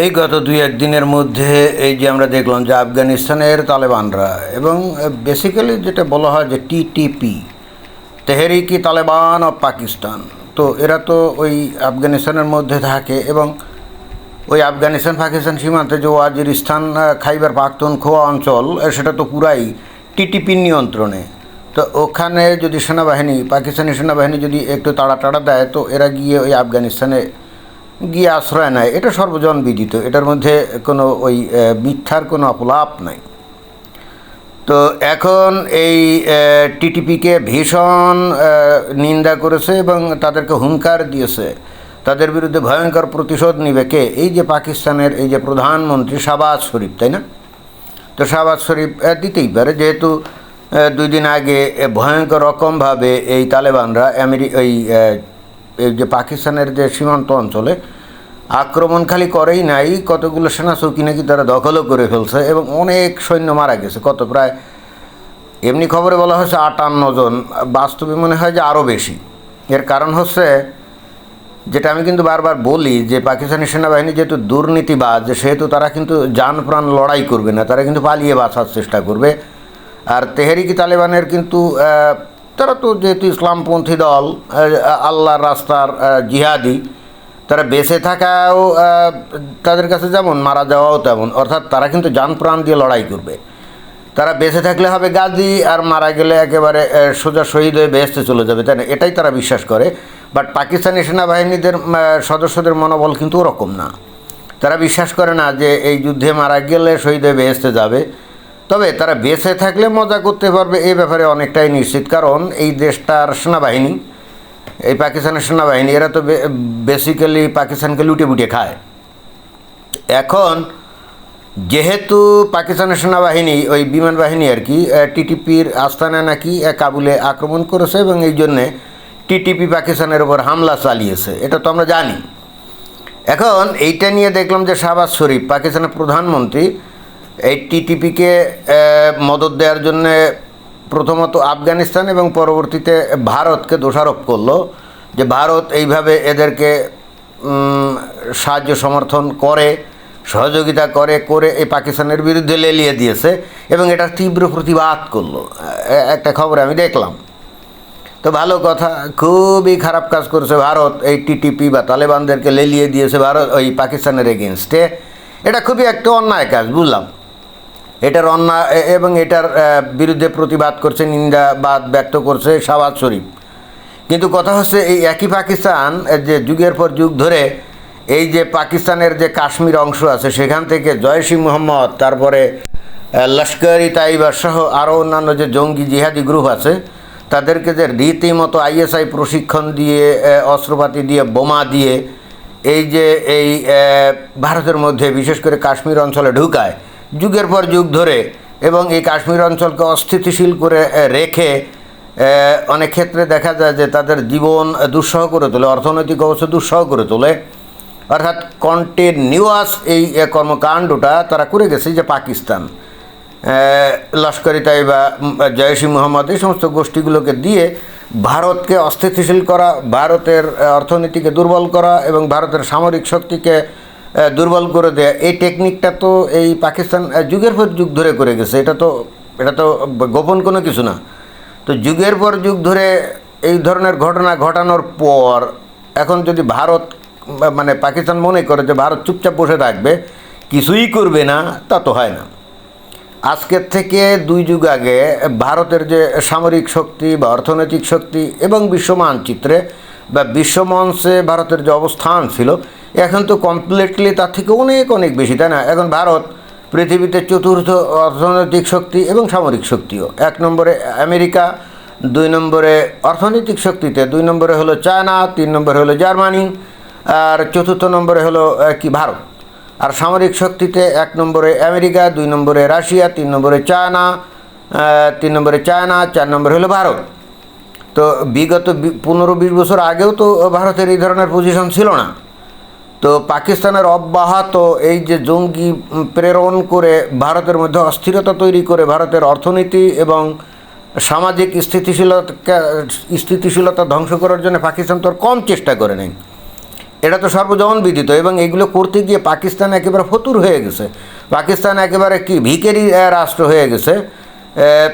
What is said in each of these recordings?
এই গত দুই একদিনের মধ্যে এই যে আমরা দেখলাম যে আফগানিস্তানের তালেবানরা এবং বেসিক্যালি যেটা বলা হয় যে টিটিপি তেহরিকি তালেবান অফ পাকিস্তান। তো এরা তো ওই আফগানিস্তানের মধ্যে থাকে এবং ওই আফগানিস্তান পাকিস্তান সীমান্তে যে ওয়াজিরিস্তান খাইবার পাখতুনখোয়া অঞ্চল সেটা তো পুরাই টিটিপির নিয়ন্ত্রণে। তো ওখানে যদি সেনাবাহিনী, পাকিস্তানি সেনাবাহিনী যদি একটু তাড়া টাড়া দেয়, তো এরা গিয়ে ওই আফগানিস্তানে গিয়ে আশ্রয় নেয়। এটা সর্বজন বিদিত এটার মধ্যে কোনো ওই মিথ্যার কোনো অপলাপ নাই। তো এখন এই টিটিপিকে ভীষণ নিন্দা করেছে এবং তাদেরকে হুঙ্কার দিয়েছে। তাদের বিরুদ্ধে ভয়ঙ্কর প্রতিশোধ নিবে কে? এই যে পাকিস্তানের এই যে প্রধানমন্ত্রী শাহবাজ শরীফ, তাই না? তো শাহবাজ শরীফ দিতেই পারে। যেহেতু দুই দিন আগে ভয়ঙ্কর রকমভাবে এই তালেবানরা আমেরি এই যে পাকিস্তানের যে সীমান্ত অঞ্চলে আক্রমণ খালি করেই নাই, কতগুলো সেনা চৌকি নাকি তারা দখলও করে ফেলছে এবং অনেক সৈন্য মারা গেছে, কত প্রায়, এমনি খবরে বলা হচ্ছে আটান্ন জন, বাস্তবে মনে হয় যে আরও বেশি। এর কারণ হচ্ছে, যেটা আমি কিন্তু বারবার বলি যে পাকিস্তানি সেনাবাহিনী যেহেতু দুর্নীতিবাজ, সেহেতু তারা কিন্তু যান প্রাণ লড়াই করবে না, তারা কিন্তু পালিয়ে বাঁচার চেষ্টা করবে। আর তেহরিকি তালেবানের কিন্তু তারা তো যেহেতু ইসলামপন্থী দল আল্লাহর রাস্তার জিহাদি তারা বেঁচে থাকাও তাদের কাছে যেমন মারা যাওয়াও তেমন। অর্থাৎ তারা কিন্তু যান প্রাণ দিয়ে লড়াই করবে। তারা বেঁচে থাকলে হবে গাজী, আর মারা গেলে একেবারে সোজা শহীদ হয়ে বেহেস্তে চলে যাবে, তাই না? এটাই তারা বিশ্বাস করে। বাট পাকিস্তানি সেনাবাহিনীদের সদস্যদের মনোবল কিন্তু ওরকম না। তারা বিশ্বাস করে না যে এই যুদ্ধে মারা গেলে শহীদ হয়ে বেহেস্তে যাবে। তবে তারা বেঁচে থাকলে মজা করতে পারবে এই ব্যাপারে অনেকটাই নিশ্চিত। কারণ এই দেশটার সেনাবাহিনী এই পাকিস্তানের সেনাবাহিনী, এরা তো বেসিক্যালি পাকিস্তানকে লুটে বুটে খায়। এখন যেহেতু পাকিস্তানের সেনাবাহিনী, ওই বিমান বাহিনী আর কি টিটিপির আস্তানা নাকি কাবুলে আক্রমণ করেছে এবং এই জন্যে টিটিপি পাকিস্তানের ওপর হামলা চালিয়েছে। এটা তো আমরা জানি। এখন এইটা নিয়ে দেখলাম যে শাহবাজ শরীফ, পাকিস্তানের প্রধানমন্ত্রী, এই টিটিপিকে মদত দেওয়ার জন্যে প্রথমত আফগানিস্তান এবং পরবর্তীতে ভারতকে দোষারোপ করল যে ভারত এইভাবে এদেরকে সাহায্য সমর্থন করে, সহযোগিতা করে করে এই পাকিস্তানের বিরুদ্ধে লেলিয়ে দিয়েছে এবং এটা তীব্র প্রতিবাদ করল। একটা খবর আমি দেখলাম। তো ভালো কথা, খুবই খারাপ কাজ করেছে ভারত। এই টিটিপি বা তালেবানদেরকে লেলিয়ে দিয়েছে ভারত, ওই পাকিস্তানের এগেনস্টে এটা খুবই একটা অন্যায় কাজ, বুঝলাম। এটার অন্যায় এবং এটার বিরুদ্ধে প্রতিবাদ করছে, নিন্দাবাদ ব্যক্ত করছে শাহবাজ শরীফ। কিন্তু কথা হচ্ছে, এই একই পাকিস্তান যে যুগের পর যুগ ধরে, এই যে পাকিস্তানের যে কাশ্মীর অংশ আছে, সেখান থেকে জয়সি মোহাম্মদ, তারপরে লস্করি তাইবা সহ আরও অন্যান্য যে জঙ্গি জিহাদি গ্রুপ আছে, তাদেরকে যে রীতিমতো আইএসআই প্রশিক্ষণ দিয়ে অস্ত্রপাতি দিয়ে, বোমা দিয়ে, এই যে এই ভারতের মধ্যে, বিশেষ করে কাশ্মীর অঞ্চলে ঢুকায় যুগের পর যুগ ধরে এবং এই কাশ্মীর অঞ্চলকে অস্থিতিশীল করে রেখে অনেক ক্ষেত্রে দেখা যায় যে তাদের জীবন দুঃসহ করে তোলে, অর্থনৈতিক অবস্থা দুঃসহ করে তোলে। অর্থাৎ কন্টিনিউয়াস এই কর্মকাণ্ডটা তারা করে গেছে যে পাকিস্তান। লস্করি তাইবা জয়সি মোহাম্মদ এই সমস্ত গোষ্ঠীগুলোকে দিয়ে ভারতকে অস্থিতিশীল করা, ভারতের অর্থনীতিকে দুর্বল করা এবং ভারতের সামরিক শক্তিকে দুর্বল করে দেয়া। এই টেকনিকটা তো এই পাকিস্তান যুগের পর যুগ ধরে করে গেছে। এটা তো এটা তো গোপন কোনো কিছু না। তো যুগের পর যুগ ধরে এই ধরনের ঘটনা ঘটানোর পর, এখন যদি ভারত মানে পাকিস্তান মনে করে যে ভারত চুপচাপ বসে থাকবে, কিছুই করবে না, তা তো হয় না। আজকের থেকে দুই যুগ আগে ভারতের যে সামরিক শক্তি বা অর্থনৈতিক শক্তি এবং বিশ্ব মানচিত্রে বা বিশ্বমঞ্চে ভারতের যে অবস্থান ছিল, এখন তো কমপ্লিটলি তার থেকে অনেক অনেক বেশি, তাই না? এখন ভারত পৃথিবীতে চতুর্থ অর্থনৈতিক শক্তি এবং সামরিক শক্তিও। এক নম্বরে আমেরিকা, দুই নম্বরে অর্থনৈতিক শক্তিতে, দুই নম্বরে হলো চায়না, তিন নম্বরে হলো জার্মানি, আর চতুর্থ নম্বরে হলো কি, ভারত। আর সামরিক শক্তিতে এক নম্বরে আমেরিকা, দুই নম্বরে রাশিয়া, তিন নম্বরে চায়না তিন নম্বরে চায়না, চার নম্বরে হলো ভারত। তো বিগত পনেরো বিশ বছর আগেও তো ভারতের এই ধরনের পজিশন ছিল না। তো পাকিস্তানের অব্যাহত এই যে জঙ্গি প্রেরণ করে ভারতের মধ্যে অস্থিরতা তৈরি করে ভারতের অর্থনীতি এবং সামাজিক স্থিতিশীলতা স্থিতিশীলতা ধ্বংস করার জন্য পাকিস্তান তো কম চেষ্টা করে নেই। এটা তো সর্বজন বিদিত এবং এগুলো করতে গিয়ে পাকিস্তান একেবারে ফতুর হয়ে গেছে। পাকিস্তান একেবারে কি ভিকেরি রাষ্ট্র হয়ে গেছে।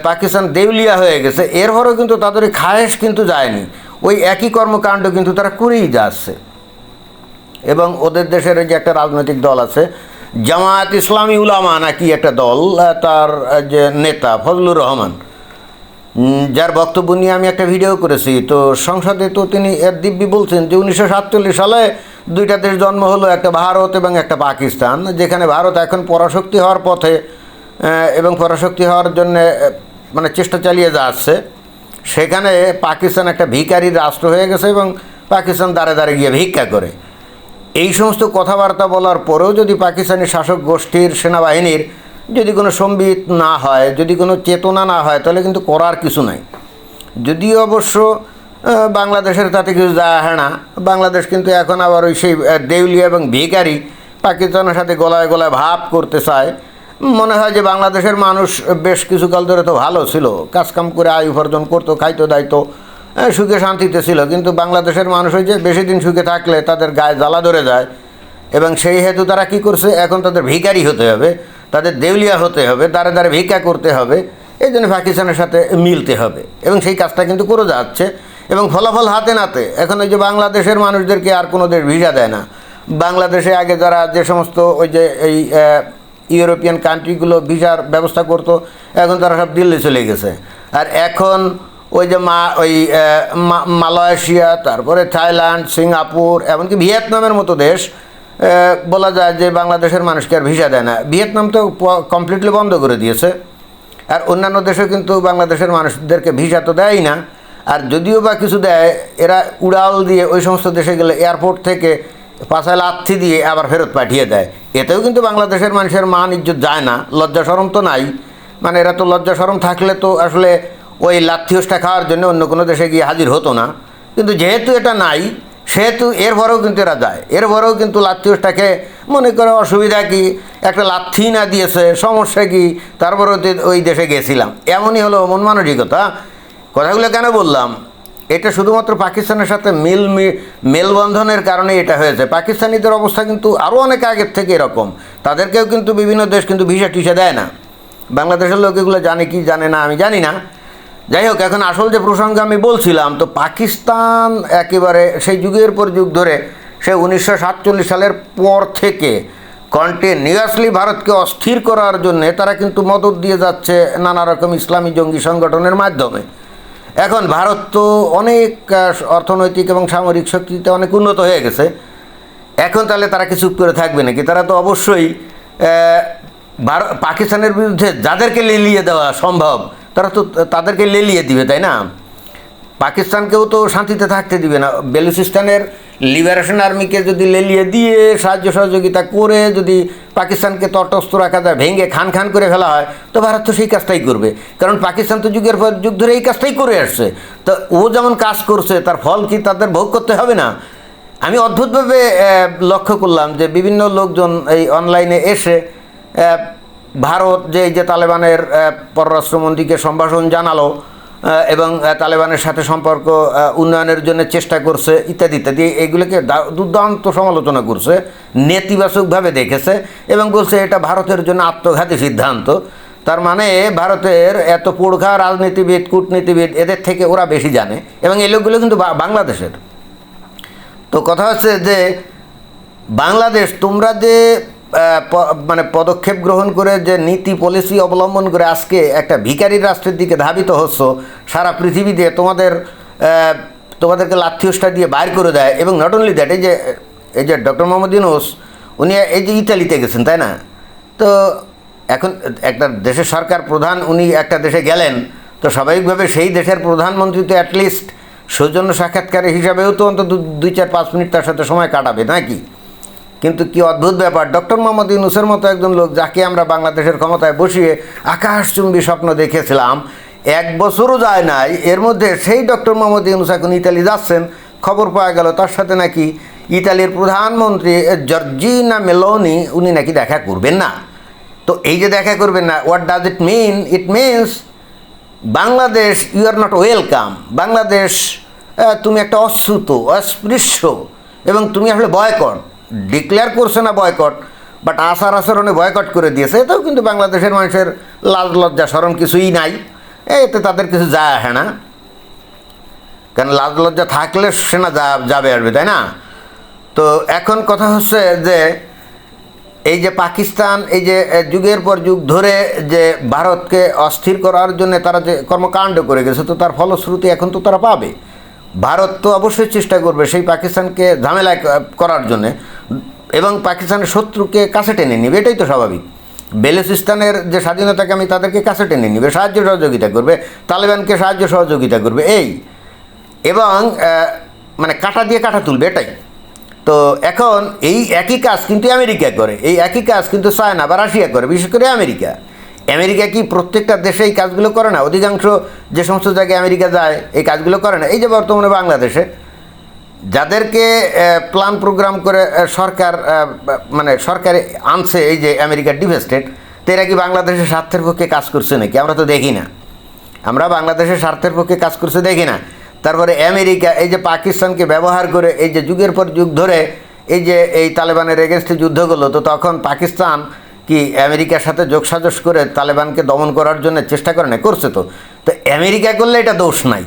পাকিস্তান দেউলিয়া হয়ে গেছে। এরপরেও কিন্তু তাদের খায়েশ কিন্তু যায়নি। ওই একই কর্মকাণ্ড কিন্তু তারা করেই যাচ্ছে। এবং ওদের দেশের যে একটা রাজনৈতিক দল আছে, জামায়াত ইসলামী উলামা নাকি একটা দল তার যে নেতা, ফজলুর রহমান। যার বক্তব্য নিয়ে আমি একটা ভিডিও করেছি। তো সংসদে তো তিনি এর দিব্যি বলছেন যে উনিশশো সাতচল্লিশ সালে দুইটা দেশ জন্ম হলো, একটা ভারত এবং একটা পাকিস্তান, যেখানে ভারত এখন পরাশক্তি হওয়ার পথে এবং পরাশক্তি হওয়ার জন্য মানে চেষ্টা চালিয়ে যাচ্ছে। সেখানে পাকিস্তান একটা ভিকারি রাষ্ট্র হয়ে গেছে এবং পাকিস্তান দাঁড়ে দাঁড়ে গিয়ে ভিক্ষা করে। এই সমস্ত কথাবার্তা বলার পরেও যদি পাকিস্তানি শাসক গোষ্ঠীর সেনাবাহিনীর যদি কোনো সম্বিত না হয়, যদি কোনো চেতনা না হয়, তাহলে কিন্তু করার কিছু নাই। যদিও অবশ্য বাংলাদেশের তাতে কিছু যায় হয় না। বাংলাদেশ কিন্তু এখন আবার ওই সেই দেউলিয়া এবং ভিকারি পাকিস্তানের সাথে গলায় গলায় ভাব করতে চায়। মনে হয় যে বাংলাদেশের মানুষ বেশ কিছুকাল ধরে তো ভালো ছিল। কাজকাম করে আয় উপার্জন করতো খাইতো দায়িত্ব হ্যাঁ, সুখে শান্তিতে ছিল। কিন্তু বাংলাদেশের মানুষ ওই যে বেশি দিন সুখে থাকলে তাদের গায়ে জ্বালা ধরে যায় এবং সেই হেতু তারা কি করছে? এখন তাদের ভিকারি হতে হবে তাদের দেউলিয়া হতে হবে দাঁড়ে দাঁড়ে ভিক্ষা করতে হবে এই জন্য পাকিস্তানের সাথে মিলতে হবে এবং সেই কাজটা কিন্তু করে যাচ্ছে এবং ফলাফল হাতে নাতে। এখন ওই যে বাংলাদেশের মানুষদেরকে আর কোনো দেশ ভিসা দেয় না। বাংলাদেশে আগে যারা যে সমস্ত ওই যে এই ইউরোপিয়ান কান্ট্রিগুলো ভিসার ব্যবস্থা করতো, এখন তারা সব দিল্লি চলে গেছে। আর এখন ওই যে মা ওই মালয়েশিয়া, তারপরে থাইল্যান্ড, সিঙ্গাপুর, এমনকি ভিয়েতনামের মতো দেশ বলা যায় যে বাংলাদেশের মানুষকে আর ভিসা দেয় না। ভিয়েতনাম তো কমপ্লিটলি বন্ধ করে দিয়েছে। আর অন্যান্য দেশে কিন্তু বাংলাদেশের মানুষদেরকে ভিসা তো দেয়ই না। আর যদিও বা কিছু দেয়, এরা উড়াল দিয়ে ওই সমস্ত দেশে গেলে এয়ারপোর্ট থেকে পাশায় লাথি দিয়ে আবার ফেরত পাঠিয়ে দেয়। এতেও কিন্তু বাংলাদেশের মানুষের মান ইজ্জত যায় না, লজ্জা সরম তো নাই। মানে এরা তো লজ্জা সরম থাকলে তো আসলে ওই লাথিওসটা খাওয়ার জন্য অন্য কোনো দেশে গিয়ে হাজির হতো না। কিন্তু যেহেতু এটা নাই, সেহেতু এর ভরেও কিন্তু এরা যায়। এর ভরেও কিন্তু লাথিওসটাকে মনে করে অসুবিধা কি? একটা লাথি না দিয়েছে, সমস্যা কি? তারপরেও তো ওই দেশে গেছিলাম। এমনই হলো মন মানসিকতা। কথাগুলো কেন বললাম? এটা শুধুমাত্র পাকিস্তানের সাথে মিল মেলবন্ধনের কারণে এটা হয়েছে। পাকিস্তানিদের অবস্থা কিন্তু আরও অনেক আগের থেকে এরকম। তাদেরকেও কিন্তু বিভিন্ন দেশ কিন্তু ভিসা টিসা দেয় না। বাংলাদেশের লোক এগুলো জানে কি জানে না আমি জানি না। যাই হোক, এখন আসল যে প্রসঙ্গে আমি বলছিলাম, তো পাকিস্তান একেবারে সেই যুগের পর যুগ ধরে সে উনিশশো সাতচল্লিশ সালের পর থেকে কন্টিনিউয়াসলি ভারতকে অস্থির করার জন্যে তারা কিন্তু মদত দিয়ে যাচ্ছে নানা রকম ইসলামী জঙ্গি সংগঠনের মাধ্যমে। এখন ভারত তো অনেক অর্থনৈতিক এবং সামরিক শক্তিতে অনেক উন্নত হয়ে গেছে। এখন তাহলে তারা কি চুপ করে থাকবে নাকি? তারা তো অবশ্যই পাকিস্তানের বিরুদ্ধে যাদেরকে লেলিয়ে দেওয়া সম্ভব, তারা তো তাদেরকে লেলিয়ে দিবে, তাই না? পাকিস্তানকেও তো শান্তিতে থাকতে দিবে না। বেলুচিস্তানের লিবারেশন আর্মিকে যদি লেলিয়ে দিয়ে সাহায্য সহযোগিতা করে যদি পাকিস্তানকে তটস্থ রাখা যায়, ভেঙে খান খান করে ফেলা হয়, তো ভারত তো সেই কাজটাই করবে। কারণ পাকিস্তান তো যুগের পর যুগ ধরে এই কাজটাই করে আসছে। তো ও যেমন কাজ করছে, তার ফল কি তাদের ভোগ করতে হবে না? আমি অদ্ভুতভাবে লক্ষ্য করলাম যে বিভিন্ন লোকজন এই অনলাইনে এসে ভারত যে এই যে তালেবানের পররাষ্ট্রমন্ত্রীকে সম্ভাষণ জানালো এবং তালেবানের সাথে সম্পর্ক উন্নয়নের জন্য চেষ্টা করছে, ইত্যাদি ইত্যাদি, এগুলোকে দুর্দান্ত সমালোচনা করছে, নেতিবাচকভাবে দেখেছে এবং বলছে এটা ভারতের জন্য আত্মঘাতী সিদ্ধান্ত। তার মানে ভারতের এত পোড়খা রাজনীতিবিদ, কূটনীতিবিদ, এদের থেকে ওরা বেশি জানে এবং এই লোকগুলো কিন্তু বাংলাদেশের। তো কথা হচ্ছে যে, বাংলাদেশ, তোমরা যে মানে পদক্ষেপ গ্রহণ করে যে নীতি পলিসি অবলম্বন করে আজকে একটা ভিখারি রাষ্ট্রের দিকে ধাবিত হচ্ছ সারা পৃথিবীতে তোমাদের আহ, তোমাদেরকে লাথিউসটা দিয়ে বাইর করে দেয় এবং নট অনলি দ্যাট এই যে এই যে ডক্টর মোহাম্মদ ইউনুস উনি এই যে ইতালিতে গেছেন তাই না? তো এখন একটা দেশের সরকার প্রধান উনি একটা দেশে গেলেন তো স্বাভাবিকভাবে সেই দেশের প্রধানমন্ত্রী তো অ্যাটলিস্ট সৌজন্য সাক্ষাৎকারের হিসাবেও তো অন্তত দুই চার পাঁচ মিনিট তার সাথে সময় কাটাবে নাকি কিন্তু কি অদ্ভুত ব্যাপার? ডক্টর মোহাম্মদ ইউনুসের মতো একজন লোক যাকে আমরা বাংলাদেশের ক্ষমতায় বসিয়ে আকাশচুম্বী স্বপ্ন দেখেছিলাম, এক বছরও যায় নাই, এর মধ্যে সেই ডক্টর মোহাম্মদ ইউনুস এখন ইতালি যাচ্ছেন। খবর পাওয়া গেল তার সাথে নাকি ইতালির প্রধানমন্ত্রী জর্জিনা মেলোনি, উনি নাকি দেখা করবেন না। তো এই যে দেখা করবেন না what does it mean it means Bangladesh you are not welcome Bangladesh তুমি একটা অশ্রুত, অস্পৃশ্য, এবং তুমি আসলে বয়কট ডিক্লেয়ার করছে না বয়কট বাট আচার আচরণে বয়কট করে দিয়েছে, এতেও কিন্তু বাংলাদেশের মানুষের লাজ লজ্জা স্মরণ কিছুই নাই। এতে তাদের কিছু যায় আসে না। কারণ লাজ লজ্জা থাকলে সেনা যাবে আসবে, তাই না? তো এখন কথা হচ্ছে যে, এই যে পাকিস্তান, এই যে যুগের পর যুগ ধরে যে ভারতকে অস্থির করার জন্য তারা যে কর্মকাণ্ড করে গেছে, তো তার ফলশ্রুতি এখন তো তারা পাবে। ভারত তো অবশ্যই চেষ্টা করবে সেই পাকিস্তানকে ঝামেলায় করার জন্যে এবং পাকিস্তানের শত্রুকে কাছে টেনে নিবে, এটাই তো স্বাভাবিক। বেলুচিস্তানের যে স্বাধীনতাকে আমি তাদেরকে কাছে টেনে নিবে, সাহায্য সহযোগিতা করবে, তালেবানকে সাহায্য সহযোগিতা করবে, এই। এবং মানে কাটা দিয়ে কাটা তুলবে, এটাই। তো এখন এই একই কাজ কিন্তু আমেরিকা করে, এই একই কাজ কিন্তু চায়না বা রাশিয়া করে, বিশেষ করে আমেরিকা। আমেরিকা কি প্রত্যেকটা দেশে এই কাজগুলো করে না? অধিকাংশ যে সমস্ত জায়গায় আমেরিকা যায়, এই কাজগুলো করে না। এই যে বর্তমানে বাংলাদেশে, যাদেরকে প্ল্যান প্রোগ্রাম করে সরকার মানে সরকারে আনছে এই যে আমেরিকার ডিভেস্টেড তো এরা কি বাংলাদেশের স্বার্থের পক্ষে কাজ করছে নাকি? আমরা তো দেখি না। আমরা বাংলাদেশের স্বার্থের পক্ষে কাজ করছে দেখি না। তারপরে আমেরিকা, এই যে পাকিস্তানকে ব্যবহার করে, এই যে যুগের পর যুগ ধরে, এই যে এই তালেবানের এগেনস্টে যুদ্ধ করল, তো তখন পাকিস্তান কি আমেরিকার সাথে যোগসাজস করে তালেবানকে দমন করার জন্য চেষ্টা করে না করছে তো। তো আমেরিকা করলে এটা দোষ নাই।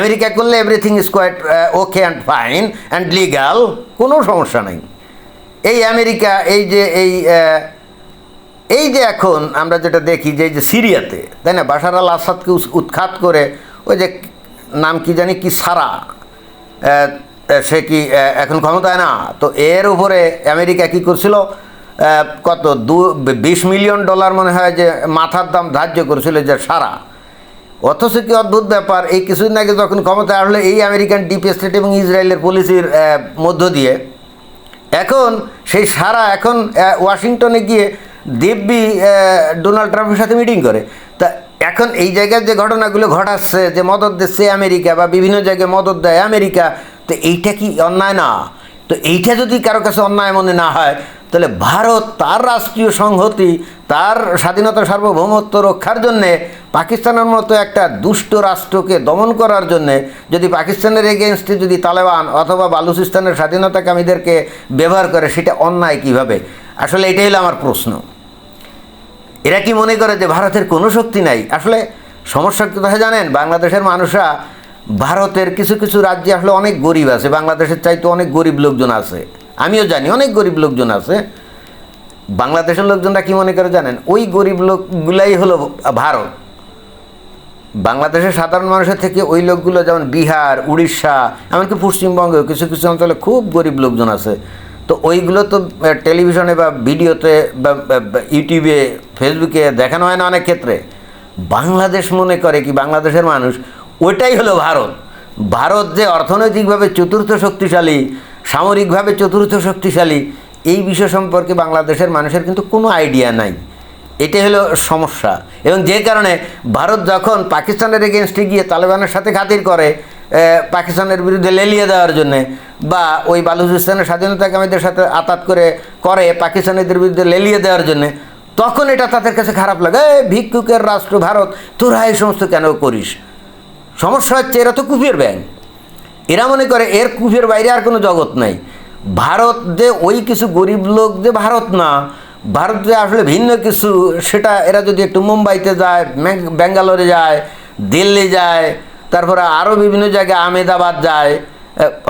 আমেরিকা করলে everything is quite okay and fine and legal কোনো সমস্যা নাই। এই আমেরিকা, এই যে, এই এই যে এখন আমরা যেটা দেখি যে, এই যে সিরিয়াতে, তাই না? বাশার আল আসাদকে উৎখাত করে ওই যে নাম কি জানি, কি সারা সে কি এখন ক্ষমতায় না। তো এর উপরে আমেরিকা কি করছিল? কত? দু, বিশ মিলিয়ন ডলার মনে হয় যে মাথার দাম ধার্য করেছিল যে সারা। অথচ কি অদ্ভুত ব্যাপার, এই কিছুদিন আগে যখন ক্ষমতায় আসলে এই আমেরিকান ডিপ স্টেট এবং ইসরায়েলের পলিসির মধ্য দিয়ে, এখন সেই সারা এখন ওয়াশিংটনে গিয়ে দিব্যি ডোনাল্ড ট্রাম্পের সাথে মিটিং করে। তা এখন এই জায়গায় যে ঘটনাগুলো ঘটাচ্ছে, যে মদত দিচ্ছে আমেরিকা বা বিভিন্ন জায়গায় মদত দেয় আমেরিকা, তো এইটা কি অন্যায় না? তো এইটা যদি কারও কাছে অন্যায় মনে না হয় তাহলে ভারত তার রাষ্ট্রীয় সংহতি, তার স্বাধীনতা সার্বভৌমত্ব রক্ষার জন্যে পাকিস্তানের মতো একটা দুষ্ট রাষ্ট্রকে দমন করার জন্যে যদি পাকিস্তানের এগেনস্টে যদি তালেবান অথবা বালুচিস্তানের স্বাধীনতাকামীদেরকে ব্যবহার করে, সেটা অন্যায় কীভাবে? আসলে এটাই হলো আমার প্রশ্ন। এরা কি মনে করে যে ভারতের কোনো শক্তি নাই? আসলে সমস্যা কোথায় জানেন, বাংলাদেশের মানুষরা, ভারতের কিছু কিছু রাজ্যে আসলে অনেক গরিব আছে, বাংলাদেশের চাইতে অনেক গরিব লোকজন আছে। আমিও জানি, অনেক গরিব লোকজন আছে। বাংলাদেশের লোকজনরা কি মনে করে জানেন? ওই গরিব লোকগুলাই হলো ভারত। বাংলাদেশের সাধারণ মানুষের থেকে ওই লোকগুলো যেমন বিহার, উড়িষ্যা, এমনকি পশ্চিমবঙ্গেও কিছু কিছু অঞ্চলে খুব গরিব লোকজন আছে। তো ওইগুলো তো টেলিভিশনে বা ভিডিওতে বা, ইউটিউবে, ফেসবুকে দেখানো হয় না অনেক ক্ষেত্রে। বাংলাদেশ মনে করে কি বাংলাদেশের মানুষ, ওইটাই হলো ভারত। ভারত যে অর্থনৈতিকভাবে চতুর্থ শক্তিশালী সামরিকভাবে চতুর্থ শক্তিশালী, এই বিষয় সম্পর্কে বাংলাদেশের মানুষের কিন্তু কোনো আইডিয়া নাই। এটাই হলো সমস্যা। এবং যে কারণে ভারত যখন পাকিস্তানের এগেনস্টে গিয়ে তালেবানের সাথে খাতির করে পাকিস্তানের বিরুদ্ধে লেলিয়ে দেওয়ার জন্যে, বা ওই বালুচিস্তানের স্বাধীনতাকামীদের সাথে আতাত করে করে পাকিস্তানিদের বিরুদ্ধে লেলিয়ে দেওয়ার জন্যে, তখন এটা তাদের কাছে খারাপ লাগে। "এই ভিক্ষুকের রাষ্ট্র ভারত, তোরা এই সমস্ত কেন করিস? সমস্যা হচ্ছে এরা তো কুফির ব্যাংক এরা মনে করে এর কুফের বাইরে আর কোনো জগৎ নাই। ভারত যে ওই কিছু গরিব লোক যে ভারত না, ভারত যে আসলে ভিন্ন কিছু, সেটা এরা যদি একটু মুম্বাইতে যায় ব্যাঙ্গালোরে যায়, দিল্লি যায়, তারপরে আরও বিভিন্ন জায়গায় আহমেদাবাদ যায়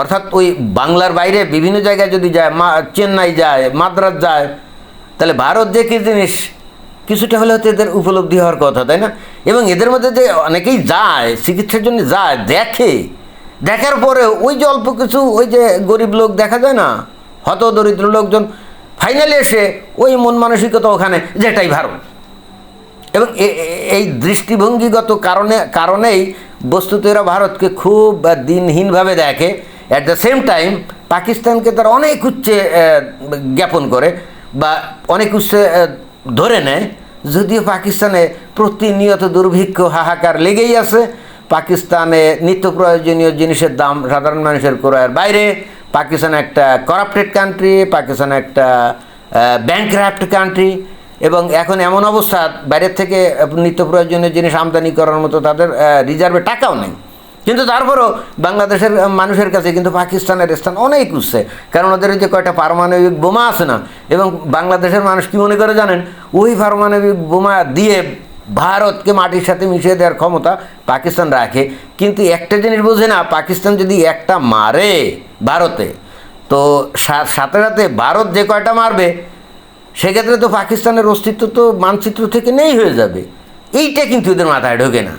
অর্থাৎ ওই বাংলার বাইরে বিভিন্ন জায়গায় যদি যায়, মা, চেন্নাই যায় মাদ্রাজ যায়, তাহলে ভারত যে কি জিনিস? কিছুটা হলে তো এদের উপলব্ধি হওয়ার কথা, তাই না? এবং এদের মধ্যে যে অনেকেই যায়, চিকিৎসার জন্য যায়, দেখে দেখার পরে ওই যে অল্প কিছু ওই যে গরিব লোক দেখা যায় না হত দরিদ্র লোকজন ফাইনালি এসে ওই মন মানসিকতা ওখানে যেটাই ভারত। এবং এই দৃষ্টিভঙ্গিগত কারণে, কারণেই বস্তুত এরা ভারতকে খুব দিনহীনভাবে দেখে। অ্যাট দ্য সেম টাইম পাকিস্তানকে তারা অনেক উচ্চে জ্ঞাপন করে বা অনেক উচ্চে ধরে নেয়। যদিও পাকিস্তানে প্রতিনিয়ত দুর্ভিক্ষ, হাহাকার লেগেই আছে। পাকিস্তানে নিত্য প্রয়োজনীয় জিনিসের দাম সাধারণ মানুষের ক্রয়ের বাইরে, পাকিস্তান একটা করাপ্টেড কান্ট্রি পাকিস্তান একটা ব্যাংক্রাফ্ট কান্ট্রি এবং এখন এমন অবস্থা, বাইরের থেকে নিত্য প্রয়োজনীয় জিনিস আমদানি করার মতো তাদের রিজার্ভে টাকাও নেই। কিন্তু তারপরও বাংলাদেশের মানুষের কাছে কিন্তু পাকিস্তানের স্থান অনেক উঠছে কারণ ওদের যে কয়টা পারমাণবিক বোমা আছে না, এবং বাংলাদেশের মানুষ কী মনে করে জানেন? ওই পারমাণবিক বোমা দিয়ে ভারতকে মাটির সাথে মিশিয়ে দেওয়ার ক্ষমতা পাকিস্তান রাখে। কিন্তু একটা জিনিস বোঝে না, পাকিস্তান যদি একটা মারে ভারতে, তো সাথে সাথে ভারত যে কয়টা মারবে, সেক্ষেত্রে তো পাকিস্তানের অস্তিত্ব তো মানচিত্র থেকে নেই হয়ে যাবে। এইটা কিন্তু এদের মাথায় ঢোকে না।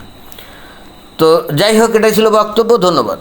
তো যাই হোক, এটাই ছিল বক্তব্য, ধন্যবাদ।